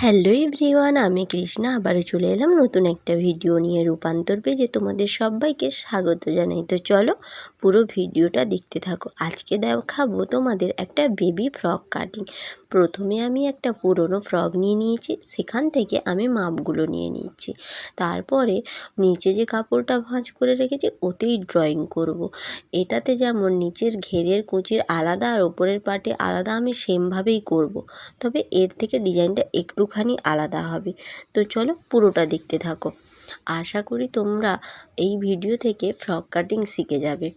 Hello everyone, আমি কৃষ্ণা। আবারও চলে এলাম নতুন একটা ভিডিও নিয়ে রূপান্তর পেয়ে যে তোমাদের সবাইকে স্বাগত জানাই। তো চলো পুরো ভিডিওটা দেখতে থাকো। আজকে দেখাবো তোমাদের একটা বেবি ফ্রক কাটিং। প্রথমে আমি একটা পুরনো ফ্রক নিয়ে নিয়েছি, সেখান থেকে আমি মাপগুলো নিয়ে নিচ্ছি তারপরে নিচে যে কাপড়টা ভাঁজ করে রেখেছি, ওতেই ড্রয়িং করব। এটাতে যেমন নিচের ঘেরের কুচির আলাদা আর ওপরের পাটে আলাদা আমি সেমভাবেই করব। তবে এর থেকে ডিজাইনটা একটুখানি আলাদা হবে তো চলো পুরোটা দেখতে থাকো আশা করি তোমরা এই ভিডিও থেকে ফ্রক কাটিং শিখে যাবে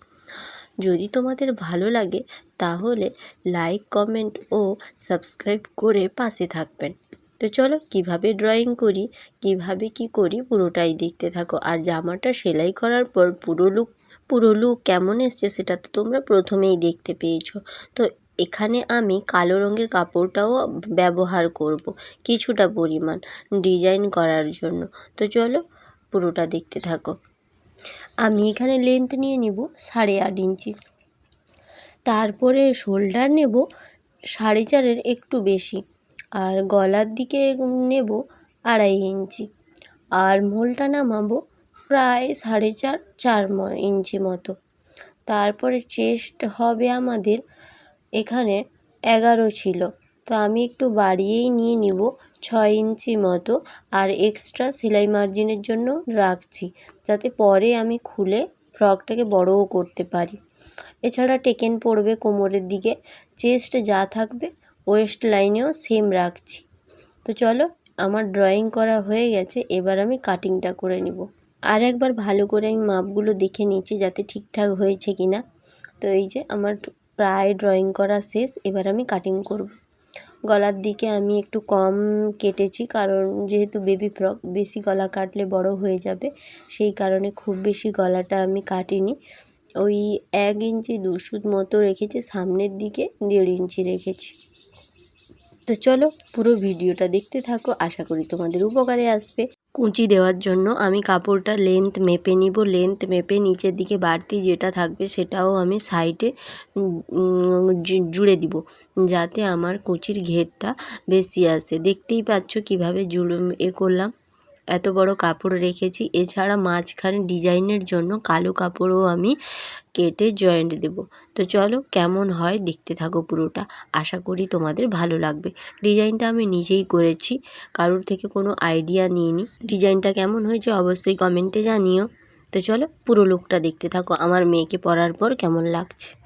যদি তোমাদের ভালো লাগে, তাহলে লাইক কমেন্ট ও সাবস্ক্রাইব করে পাশে থাকবেন। তো চলো কীভাবে ড্রয়িং করি, কীভাবে কি করি পুরোটাই দেখতে থাকো। আর জামাটা সেলাই করার পর পুরো লুক পুরো লুক কেমন এসছে সেটা তো তোমরা প্রথমেই দেখতে পেয়েছ। তো এখানে আমি কালো রঙের কাপড়টাও ব্যবহার করব কিছুটা পরিমাণ ডিজাইন করার জন্য। তো চলো পুরোটা দেখতে থাকো। আমি এখানে লেন্থ নিয়ে নেব সাড়ে আট ইঞ্চি। তারপরে শোল্ডার নেব সাড়ে চারের একটু বেশি। আর গলার দিকে নেব আড়াই ইঞ্চি। আর মোলটা নামাবো প্রায় সাড়ে চার চার ইঞ্চি মতো। তারপরে চেস্ট হবে আমাদের এখানে এগারো ছিল। তো আমি একটু বাড়িয়েই নিয়ে নিব ছয় ইঞ্চি মতো আর এক্সট্রা সেলাই মার্জিনের জন্য রাখছি, যাতে পরে আমি খুলে ফ্রকটাকে বড়ও করতে পারি। এছাড়া টেকেন পড়বে কোমরের দিকে চেস্ট যা থাকবে ওয়েস্ট লাইনেও সেম রাখছি। তো চলো, আমার ড্রয়িং করা হয়ে গেছে, এবার আমি কাটিংটা করে নিব। আর একবার ভালো করে আমি মাপগুলো দেখে নিচ্ছি, যাতে ঠিকঠাক হয়েছে কি না তো এই যে, আমার প্রায় ড্রয়িং করা শেষ, এবার আমি কাটিং করব। গলার দিকে আমি একটু কম কেটেছি, কারণ যেহেতু বেবি ফ্রক বেশি গলা কাটলে বড় হয়ে যাবে। সেই কারণে খুব বেশি গলাটা আমি কাটিনি। ওই এক ইঞ্চি দুশুদ মতো রেখেছি, সামনের দিকে দেড় ইঞ্চি রেখেছি। তো চলো পুরো ভিডিওটা দেখতে থাকো, আশা করি তোমাদের উপকারে আসবে। কুঁচি দেওয়ার জন্য আমি কাপড়টা লেন্থ মেপে নিব। লেন্থ মেপে নিচের দিকে বাড়তি যেটা থাকবে সেটাও আমি সাইডে জুড়ে দিব যাতে আমার কুঁচির ঘেরটা বেশি আসে। দেখতেই পাচ্ছ কীভাবে জুড়ে এ করলাম। এত বড় কাপড় রেখেছি। এছাড়া মাঝখানে ডিজাইনের জন্য কালো কাপড়ও আমি কেটে জয়েন্ট দেব। তো চলো কেমন হয় দেখতে থাকো পুরোটা। আশা করি তোমাদের ভালো লাগবে। ডিজাইনটা আমি নিজেই করেছি। কারোর থেকে কোনো আইডিয়া নিইনি। ডিজাইনটা কেমন হয়েছে অবশ্যই কমেন্টে জানিও। তো চলো পুরো লুকটা দেখতে থাকো। আমার মেয়েকে পরার পর কেমন লাগছে।